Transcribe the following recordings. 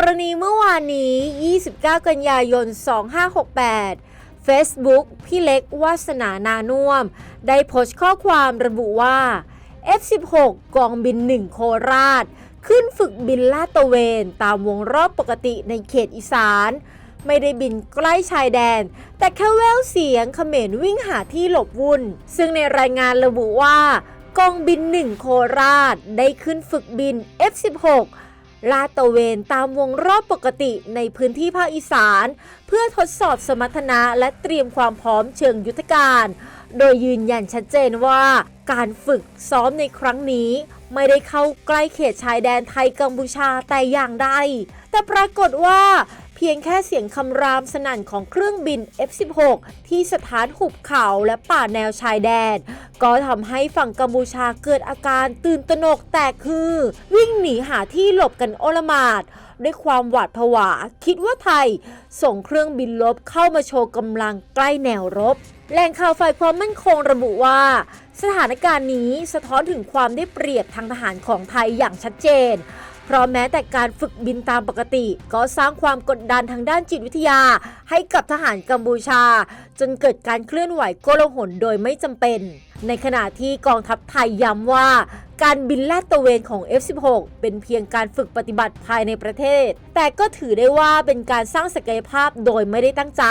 กรณีเมื่อวานนี้ 29 กันยายน 2568 Facebook พี่เล็กวาสนานานุ่ม ได้โพสต์ข้อความระบุว่า F16 กองบิน 1 โคราช ขึ้นฝึกบินลาดตระเวน ตามวงรอบปกติในเขตอีสาน ไม่ได้บินใกล้ชายแดน แต่แค่แววเสียงเขมรวิ่งหาที่หลบวุ่น ซึ่งในรายงานระบุว่ากองบิน 1 โคราช ได้ขึ้นฝึกบิน F16 ลาดตะเวนตามวงรอบปกติในพื้นที่ภาคอีสาน เพื่อทดสอบสมรรถนะและเตรียมความพร้อมเชิงยุทธการ โดยยืนยันชัดเจนว่า การฝึกซ้อมในครั้งนี้ ไม่ได้เข้าใกล้เขตชายแดนไทยกัมพูชาแต่อย่างใดแต่ปรากฏว่า เพียงแค่เสียงคำรามสนั่นของเครื่องบิน F16 ที่สถานหุบเขาและป่าแนวชายแดน ก็ทำให้ฝั่งกัมพูชาเกิดอาการตื่นตระหนกแต่คือ วิ่งหนีหาที่หลบกันโอลมาดด้วยความหวาดผวา คิดว่าไทย ส่งเครื่องบินลบเข้ามาโชว์กำลังใกล้แนวรบแหล่งข่าวฝ่ายความมั่นคงระบุว่า สถานการณ์นี้สะท้อนถึงความได้เปรียบทางทหารของไทยอย่างชัดเจน เพราะแม้แต่การฝึกบินตามปกติ ก็สร้างความกดดันทางด้านจิตวิทยา ให้กับทหารกัมพูชา จนเกิดการเคลื่อนไหวโกลาหลโดยไม่จำเป็น ในขณะที่กองทัพไทยย้ำว่า การบินลาดตระเวนของ F16 เป็นเพียงการฝึกปฏิบัติภายในประเทศ แต่ก็ถือได้ว่าเป็นการสร้างศักยภาพโดยไม่ได้ตั้งใจ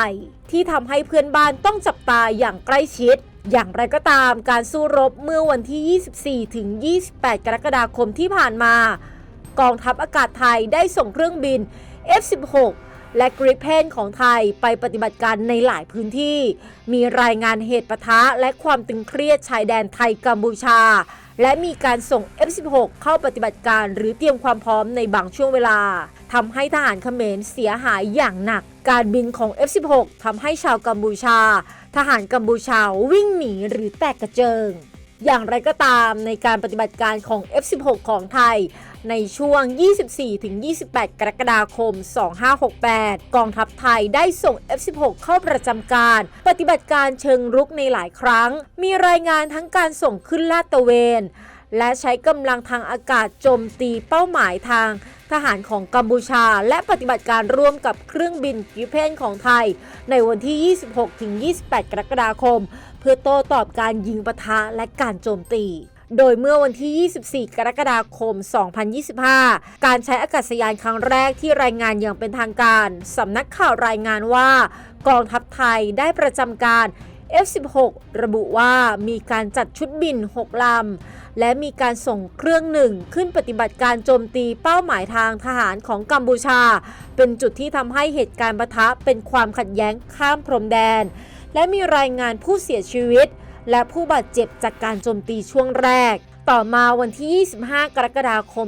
ที่ทำให้เพื่อนบ้านต้องจับตาอย่างใกล้ชิดอย่างไรก็ตามการสู้รบเมื่อวันที่ 24 ถึง 28 กรกฎาคมที่ผ่านมา กองทัพอากาศไทยได้ส่งเครื่องบิน F16 และกริเพนของไทยไปปฏิบัติการในหลายพื้นที่ มีรายงานเหตุปะทะและความตึงเครียดชายแดนไทยกัมพูชา และมีการส่ง F16 เข้าปฏิบัติการหรือเตรียมความพร้อมในบางช่วงเวลาทำให้ทหารเขมรเสียหายอย่างหนัก การบินของ F16 ทำให้ชาวกัมพูชา ทหารกัมพูชาวิ่งหนีหรือแตกกระเจิงอย่างไรก็ตามในการปฏิบัติการของ F16 ของไทย ในช่วง 24-28 กรกฎาคม 2568 กองทัพไทยได้ส่ง F16 เข้าประจำการ ปฏิบัติการเชิงรุกในหลายครั้ง มีรายงานทั้งการส่งขึ้นลาดตระเวน และใช้กำลังทางอากาศโจมตีเป้าหมายทางทหารของกัมพูชา และปฏิบัติการร่วมกับเครื่องบินกิเพนของไทย ในวันที่ 26-28 กรกฎาคม เพื่อโต้ตอบการยิงปะทะและการโจมตี โดยเมื่อวันที่ 24 กรกฎาคม 2025 การใช้อากาศยานครั้งแรกที่รายงานอย่างเป็นทางการสำนักข่าวรายงานว่า กองทัพไทยได้ประจำการ F16 ระบุว่ามีการจัดชุดบิน 6 ลำ และมีการส่งเครื่องหนึ่งขึ้นปฏิบัติการโจมตีเป้าหมายทางทหารของกัมพูชา เป็นจุดที่ทำให้เหตุการณ์ปะทะเป็นความขัดแย้งข้ามพรมแดน และมีรายงานผู้เสียชีวิต และผู้บาดเจ็บจากการโจมตีช่วงแรก ต่อมาวันที่ 25 กรกฎาคม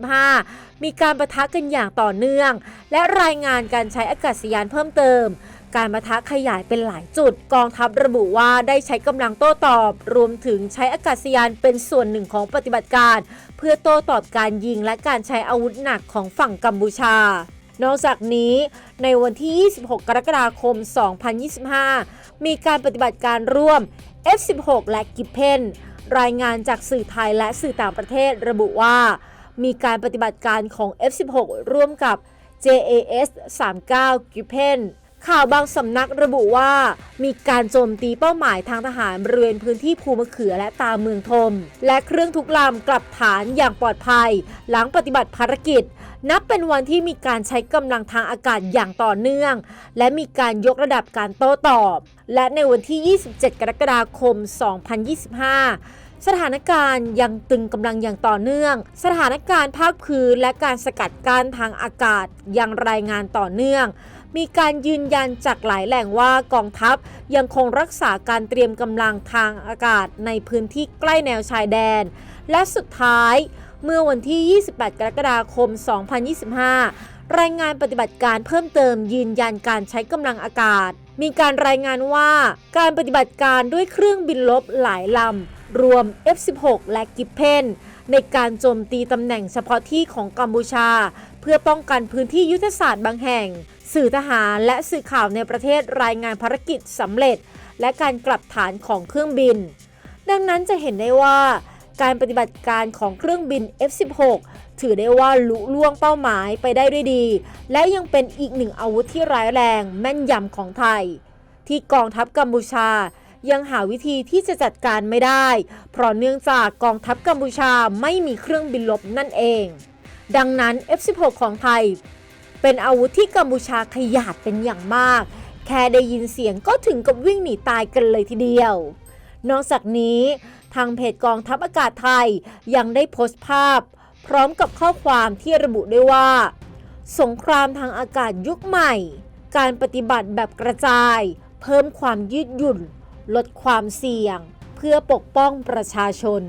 2025 มีการประทะกันอย่างต่อเนื่อง และรายงานการใช้อากาศยานเพิ่มเติม การประทะขยายเป็นหลายจุด กองทัพระบุว่าได้ใช้กำลังโต้ตอบ รวมถึงใช้อากาศยานเป็นส่วนหนึ่งของปฏิบัติการ เพื่อโต้ตอบการยิงและการใช้อาวุธหนักของฝั่งกัมพูชา นอกจากนี้ในวันที่ 26 กรกฎาคม 2025 มีการปฏิบัติการร่วม F16 และกิเพนรายงานจากสื่อไทยและสื่อต่างประเทศระบุว่า มีการปฏิบัติการของ F16 ร่วมกับ JAS 39 g r i p e n ข่าวบางสำนักระบุว่า มีการโจมตีเป้าหมายทางทหารบริเวณพื้นที่ภูมะเขือและตาเมืองทม และเครื่องทุกลำกลับฐานอย่างปลอดภัย หลังปฏิบัติภารกิจ นับเป็นวันที่มีการใช้กำลังทางอากาศอย่างต่อเนื่อง และมีการยกระดับการโต้ตอบ และในวันที่ 27 กรกฎาคม 2025 สถานการณ์ยังตึงกำลังอย่างต่อเนื่อง สถานการณ์ภาคพื้นและการสกัดกั้นทางอากาศยังรายงานต่อเนื่อง มีการยืนยันจากหลายแหล่งว่ากองทัพยังคงรักษาการเตรียมกำลังทางอากาศในพื้นที่ใกล้แนวชายแดน และสุดท้าย เมื่อวันที่ 28 กรกฎาคม 2025 รายงานปฏิบัติการเพิ่มเติมยืนยันการใช้กำลังอากาศ มีการรายงานว่าการปฏิบัติการด้วยเครื่องบินลบหลายลำ รวม F16 และกิปเพนในการโจมตีตำแหน่งเฉพาะที่ของกัมพูชา เพื่อป้องกันพื้นที่ยุทธศาสตร์บางแห่ง สื่อทหารและสื่อข่าวในประเทศรายงานภารกิจสำเร็จ และการกลับฐานของเครื่องบิน ดังนั้นจะเห็นได้ว่า การปฏิบัติการของเครื่องบิน F16 ถือได้ว่าลุล่วงเป้าหมายไปได้ด้วยดี และยังเป็นอีกหนึ่งอาวุธที่ร้ายแรงแม่นยำของไทย ที่กองทัพกัมพูชายังหาวิธีที่จะจัดการไม่ได้ เพราะเนื่องจากกองทัพกัมพูชาไม่มีเครื่องบินลบนั่นเอง ดังนั้น F16 ของไทย เป็นอาวุธที่กัมพูชาขยาดเป็นอย่างมาก แค่ได้ยินเสียงก็ถึงกับวิ่งหนีตายกันเลยทีเดียว นอกจากนี้ทางเพจกองทัพอากาศไทยยังได้โพสต์ภาพ พร้อมกับข้อความที่ระบุด้วยว่า สงครามทางอากาศยุคใหม่ การปฏิบัติแบบกระจาย เพิ่มความยืดหยุ่น ลดความเสี่ยง เพื่อปกป้องประชาชน